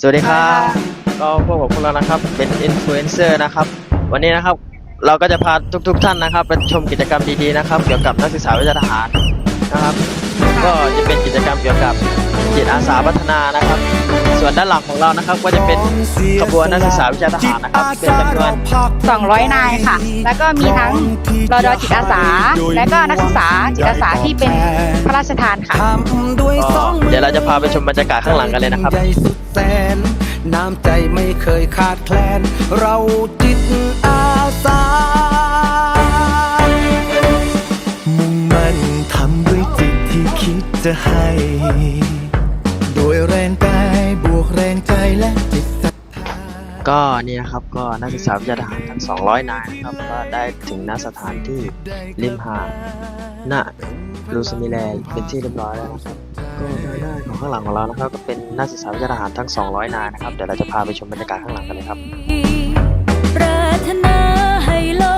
สวัสดีครับก็พวกผมพวกเรานะครับเป็นอินฟลูเอนเซอร์นะครับ วันนี้นะครับเราก็จะพาทุกๆท่านนะครับไปชมกิจกรรมดีๆนะครับ เกี่ยวกับนักศึกษาวิชาทหารนะครับ ก็จะเป็นกิจกรรมเกี่ยวกับจิตอาสาพัฒนานะครับ ส่วนด้านหลังของเรานะครับก็จะเป็นขบวนนักศึกษาวิชาทหารนะครับเป็นจำนวน200 นายค่ะ แล้วก็มีทั้งรอดอจิตอาสา และก็นักศึกษาจิตอาสาที่เป็นพระราชทานค่ะก็เดี๋ยวเราจะพาไปชมบรรยากาศข้างหลังกันเลยนะครับใหญ่สุดแสนน้ำใจไม่เคยขาดแคลน เราจิตอาสา มุ่งมั่นทำด้วยจิตที่คิดจะให้ โดยแรงกายบวกแรงใจและจิตศรัทธาก็นี่นะครับก็นักศึกษาวิชาทหารทั้ง 200 นายนะครับก็ได้ถึงณสถานที่ริมหาดณลูซมิแลเป็นที่เรียบร้อยแล้วนะครับก็ทางด้านของข้างหลังของเรานะครับ ก็เป็นนักศึกษาวิชาทหารทั้ง 200 นายนะครับเดี๋ยวเราจะพาไปชมบรรยากาศข้างหลังกันเลยครับ ปรารถนาให้โลก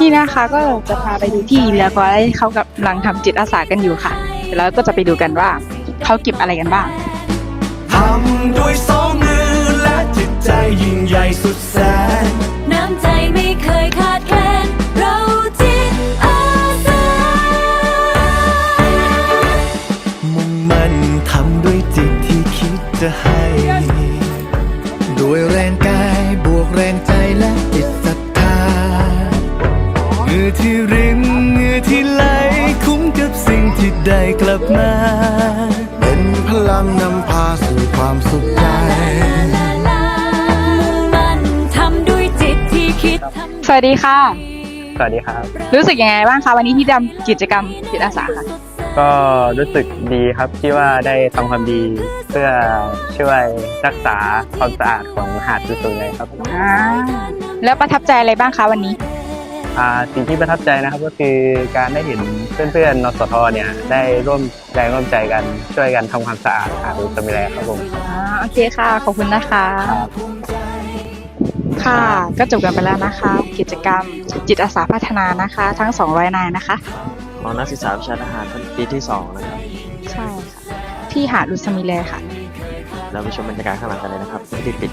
นี่นะคะก็จะพาไปดูที่แล้วก็เขากำลังทำจิตอาสากันอยู่ค่ะเดี๋ยวเราก็จะไปดูกันว่าเขาเก็บอะไรกันบ้างทำด้วยสองมือและจิตใจยิ่งใหญ่สุดแสนน้ำใจไม่เคยขาดแคลนเราจิตอาสามุ่งมั่นทำด้วยจิตที่คิดจะให้ ด้วยแรงกายบวกแรงใจและจิตศรัทธา เหงื่อที่ริมเหงื่อที่ไหลคุ้มกับสิ่งที่ได้กลับมา เป็นพลังนำพาสู่ความสุขใจมุ่งมั่นทำด้วยจิตที่คิดทำสวัสดีค่ะ สวัสดีครับ รู้สึกยังไงบ้างคะวันนี้ที่ทำกิจกรรมจิตอาสาค่ะก็รู้สึกดีครับที่ว่าได้ทำความดีเพื่อช่วยรักษาความสะอาดของหาดสุดๆเลยครับอ่า แล้วประทับใจอะไรบ้างคะวันนี้ อ่าสิ่งที่ประทับใจนะครับก็คือการได้เห็นเพื่อนๆนสทเนี่ยได้ร่วมแรงร่วมใจกันช่วยกันทำความสะอาดหาดอุตมิแลครับผม อ่าโอเคค่ะ ขอบคุณนะคะ ค่ะ ก็จบกันไปแล้วนะคะ กิจกรรมจิตอาสาพัฒนานะคะ ทั้ง 200 นายนะคะ ของนักศึกษาวิชาทหารชั้นปีที่ 2 นะครับ ใช่ค่ะ ที่หาดลุสมิเลค่ะ เราไปชมบรรยากาศข้างหลังกันเลยนะครับที่ติด